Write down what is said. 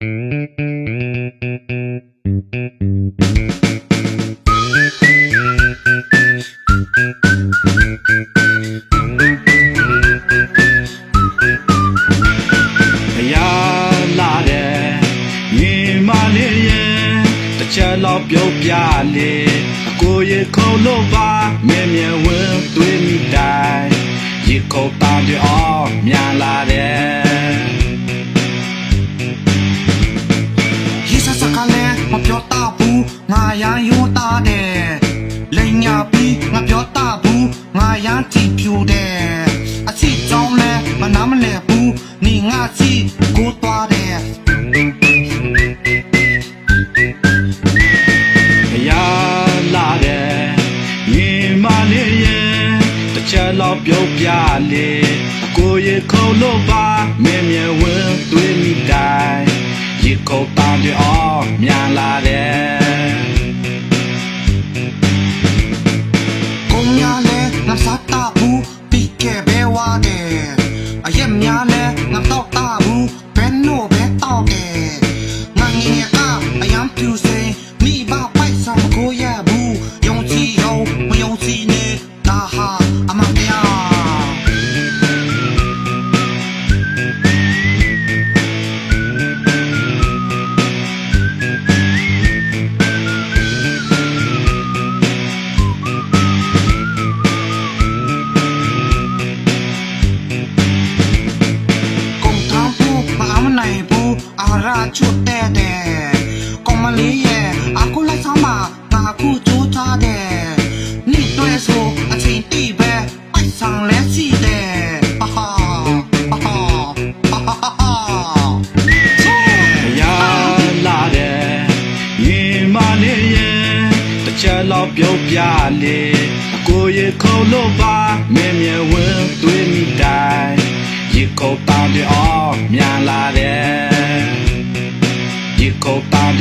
ချက်လောက်ပြုတ်ပြလေအကိုရေခုံလို့ပါမြဲ ရေစစကလည်းမပြောတတ်ဘူးငါရန်ရိုးသားတယ်လိန်ညာပြီးငါပြောတတ်ဘူးငါရန်တီပြူတယ်အချစ်ကြောင်းလဲမနာမလဲဘူးနေငါချစ်ကိုသွားတယ်ဘုရားလာတယ်ညီမလေးရဲ့တစ်ချက်လောက်ပြုတ်ပြလေအကိုရေခုံလို့ပါမြဲမြဲဝင်းသွေးမိတိုင်းရေခုံတန်ကြအောင် မြန်လာတယ်ကုန်းများလဲငါစားတတ်ဘူးပြီးခဲ့ပဲဝါတယ်အရက်များလဲငါတော့တတ်ဘူးဘယ်နို့ပဲတောက်တယ် အာရချွတ်တဲ့တဲ့ကောင်မလေးရဲ့အခုလိုက်ဆောင်ပါငါအခုကြိုးထားတဲ့နိတွေ့ဆိုအချိန်တိပဲပိုက်ဆောင်လဲစီတဲ့ဟာဟာဟာဟာဟာဟာဟာဘုရားလာတယ်ညီမလေးရဲ့တစ်ချက်လောက်ပြုတ်ပြလေအကိုရေခုံလို့ပါမြဲမြဲဝင်းသွေးမိတိုင်းရေခုံတန်ကြအောင်မြန်လာတယ်ရေခုံတန်ကြအောင်မြန်လာတယ် ရေခုံတန်